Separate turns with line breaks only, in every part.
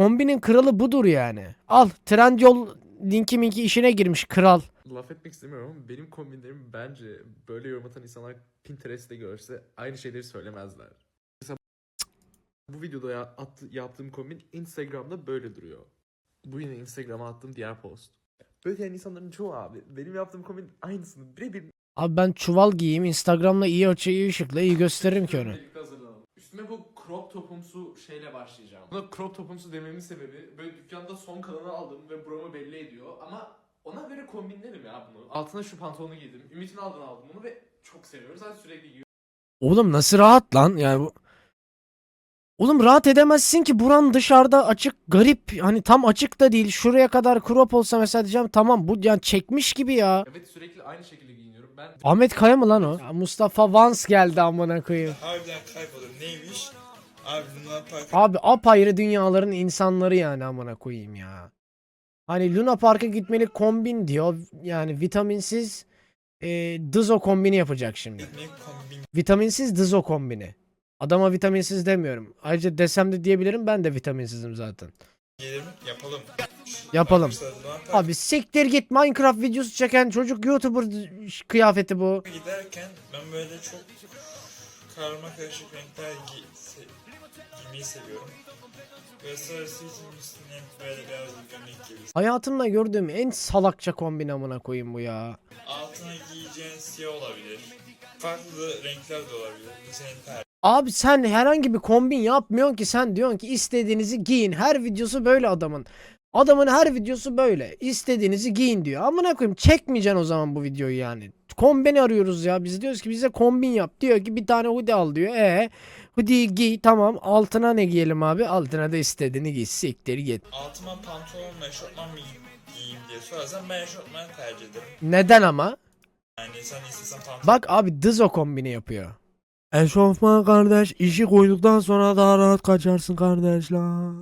kombinin kralı budur yani. Al Trendyol linki minki işine girmiş kral.
Laf etmek istemiyorum ama benim kombinlerim bence böyle yorum atan insanlar Pinterest'te görse aynı şeyleri söylemezler. Mesela bu videoda ya, attı- yaptığım kombin Instagram'da böyle duruyor. Bu yine Instagram'a attığım diğer post. Böyle diyen insanların çoğu abi benim yaptığım kombin aynısını birebir
Abi ben çuval giyeyim Instagram'la iyi açı iyi ışıkla iyi gösteririm ki onu.
Üstüme bu crop topumsu şeyle başlayacağım. Buna crop topumsu dememin sebebi böyle dükkanda son kalanı aldım ve buramı belli ediyor ama ona göre kombinlerim ya bunu. Altına şu pantolonu giydim. Ümit'in aldığını aldım bunu ve çok seviyorum. Zaten sürekli giyiyorum.
Oğlum nasıl rahat lan yani bu. Oğlum rahat edemezsin ki buran dışarıda açık garip hani tam açık da değil şuraya kadar crop olsa mesela diyeceğim tamam bu yani çekmiş gibi ya.
Evet sürekli aynı şekilde giyiniyorum. Ben
Ahmet Kaya mı lan o? Ya Mustafa Vans geldi amına koyayım.
Harbiden kaybolur. Neymiş? Abi Luna Park
Abi apayrı dünyaların insanları yani amına koyayım ya. Hani Luna Park'a gitmeli kombin diyor. Yani vitaminsiz e, dızo kombini yapacak şimdi.
kombin
Vitaminsiz dızo kombini. Adama vitaminsiz demiyorum. Ayrıca desem de diyebilirim ben de vitaminsizim zaten.
Yapalım.
Yapalım. Abi siktir git Minecraft videosu çeken çocuk YouTuber kıyafeti bu.
giderken ben böyle çok karma karışık renkler gi se giymeyi seviyorum. Sarısı için üstüne böyle beyaz bir gömlek gibi.
Hayatımda gördüğüm en salakça kombin amına koyayım bu ya.
Altına giyeceğin siyah olabilir. Farklı renkler de olabilir. Bu senin tercihin.
Abi sen herhangi bir kombin yapmıyorsun ki sen diyorsun ki istediğinizi giyin. Her videosu böyle adamın. Adamın her videosu böyle. İstediğinizi giyin diyor. Amına koyayım çekmeyeceksin o zaman bu videoyu yani. Kombini arıyoruz ya. Biz diyoruz ki bize kombin yap. Diyor ki bir tane hoodie al diyor. E hoodie'yi giy tamam. Altına ne giyelim abi? Altına da istediğini giy. Siktir git.
Altıma pantolon mu eşofman mı giy- giyeyim diye sorarsan ben eşofmanı tercih ederim.
Neden ama?
Yani sen istesen pantolon
Bak abi Dızo kombini yapıyor. Eşofman kardeş işi koyduktan sonra daha rahat kaçarsın kardeş la.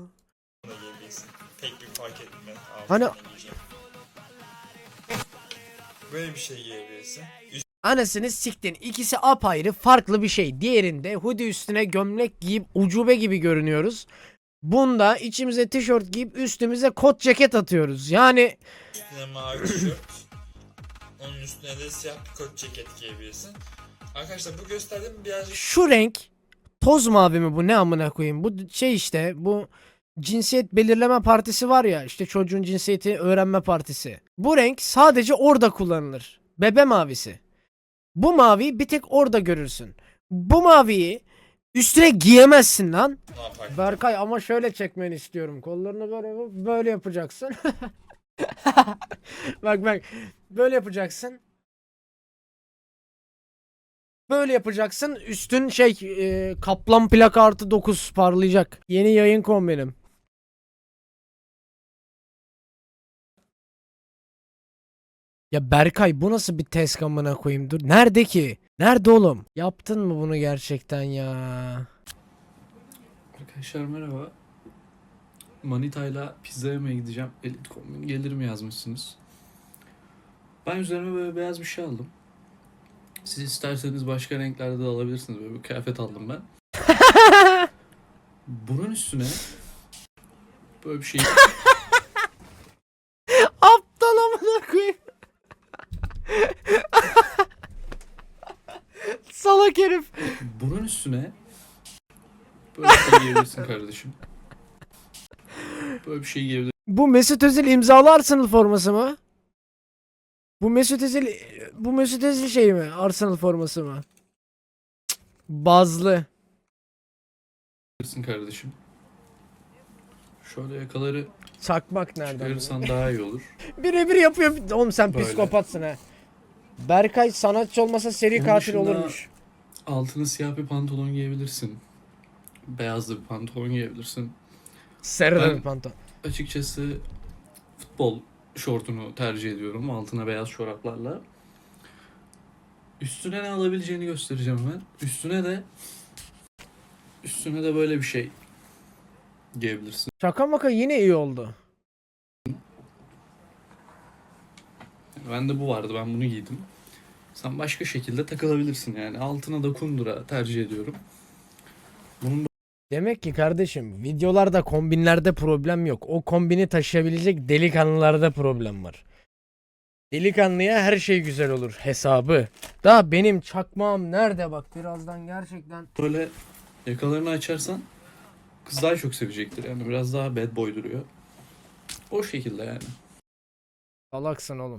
Pek bir fark etmez.
Hani-.
Böyle bir şey giyebilirsin.
Anasını siktin. İkisi apayrı farklı bir şey. Diğerinde hoodie üstüne gömlek giyip ucube gibi görünüyoruz. Bunda içimize tişört giyip üstümüze kot ceket atıyoruz. Yani
Üstüne mavi tişört. Onun üstüne de siyah bir kot ceket giyebilirsin. Arkadaşlar bu gösterdiğim birazcık
şu renk toz mavi mi bu ne amına koyayım? Bu şey işte bu cinsiyet belirleme partisi var ya işte çocuğun cinsiyeti öğrenme partisi. Bu renk sadece orada kullanılır. Bebe mavisi. Bu maviyi bir tek orada görürsün. Bu maviyi üstüne giyemezsin lan. Berkay ama şöyle çekmeni istiyorum. Kollarını böyle böyle yapacaksın. bak bak böyle yapacaksın. Böyle yapacaksın. Üstün şey e, kaplan plaka artı 9 parlayacak. Yeni yayın kombinim. Ya Berkay bu nasıl bir test amına koyayım dur. Nerede ki? Nerede oğlum? Yaptın mı bunu gerçekten ya?
Arkadaşlar merhaba. Manita'yla pizza yemeye gideceğim. Elit kombin gelir mi yazmışsınız. Ben üzerime böyle beyaz bir şey aldım. Siz isterseniz başka renklerde de alabilirsiniz. Böyle bir kıyafet aldım ben. Bunun üstüne böyle bir şey
Aptal amına koyayım. Salak herif.
bunun üstüne böyle bir şey giyebilirsin kardeşim. Böyle bir şey giyebilirsin.
Bu Mesut Özil imzalı Arsenal forması mı? Bu Mesut Özil bu Mesut Özil şey mi? Arsenal forması mı? Cık, Bazlı.
kardeşim. Şöyle yakaları
Çakmak nereden?
çıkarırsan daha iyi olur.
Birebir yapıyor. Oğlum sen
Böyle.
psikopatsın ha. Berkay sanatçı olmasa seri
Onun
katil
dışında-
olurmuş.
Altına siyah bir pantolon giyebilirsin. Beyaz da bir pantolon giyebilirsin.
Sarı
Ben-
bir pantolon.
Açıkçası futbol şortunu tercih ediyorum. Altına beyaz çoraplarla. Üstüne ne alabileceğini göstereceğim ben. Üstüne de üstüne de böyle bir şey giyebilirsin.
Şaka maka yine iyi oldu.
Bende bu vardı. Ben bunu giydim. Sen başka şekilde takılabilirsin yani. Altına da kundura tercih ediyorum. Bunun
Demek ki kardeşim videolarda kombinlerde problem yok. O kombini taşıyabilecek delikanlılarda problem var. Delikanlıya her şey güzel olur hesabı. Daha benim çakmağım nerede bak birazdan gerçekten.
Böyle yakalarını açarsan kız daha çok sevecektir. Yani biraz daha bad boy duruyor. O şekilde yani.
Salaksın oğlum.